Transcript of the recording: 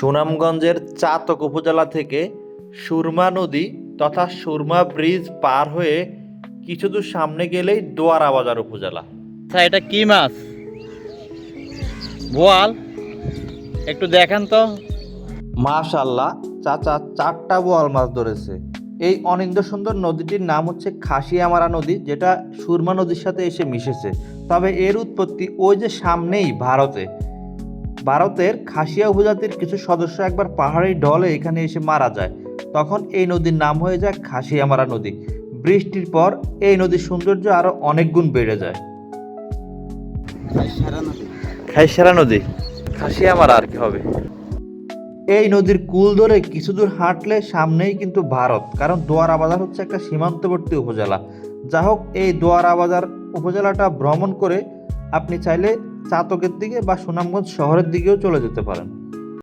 সুনামগঞ্জের চাতক উপজেলা থেকে সুরমা নদী তথা সুরমা ব্রিজ পার হয়ে কিছু দূর সামনে গেলেই দোয়ারা বাজার উপজেলা। আচ্ছা এটা কি মাছ? বোয়াল? একটু দেখেন তো। মাশাল্লাহ চাচা চারটা বোয়াল মাছ ধরেছে। এই অনিন্দ সুন্দর নদীটির নাম হচ্ছে খাসিয়ামারা নদী যেটা সুরমা নদীর সাথে এসে মিশেছে। তবে এর উৎপত্তি ওই যে সামনেই ভারতে। ভারতের খাসিয়া উপজাতির কিছু সদস্য একবার পাহাড়ি ঢলে এখানে এসে মারা যায়। তখন এই নদীর নাম হয়ে যায় খাসিয়ামারা নদী। বৃষ্টির পর এই নদীর সৌন্দর্য আরও অনেক গুণ বেড়ে যায়। খাইসারা নদী? খাসিয়ামারা আর কি হবে। এই নদীর কুল ধরে কিছু দূর হাঁটলে সামনেই কিন্তু ভারত কারণ দোয়ারা বাজার হচ্ছে একটা সীমান্তবর্তী উপজেলা। যা হোক এই দোয়ারা বাজার উপজেলাটা ভ্রমণ করে আপনি চাইলে চাতকের দিকে বা সুনামগঞ্জ শহরের দিকেও চলে যেতে পারেন।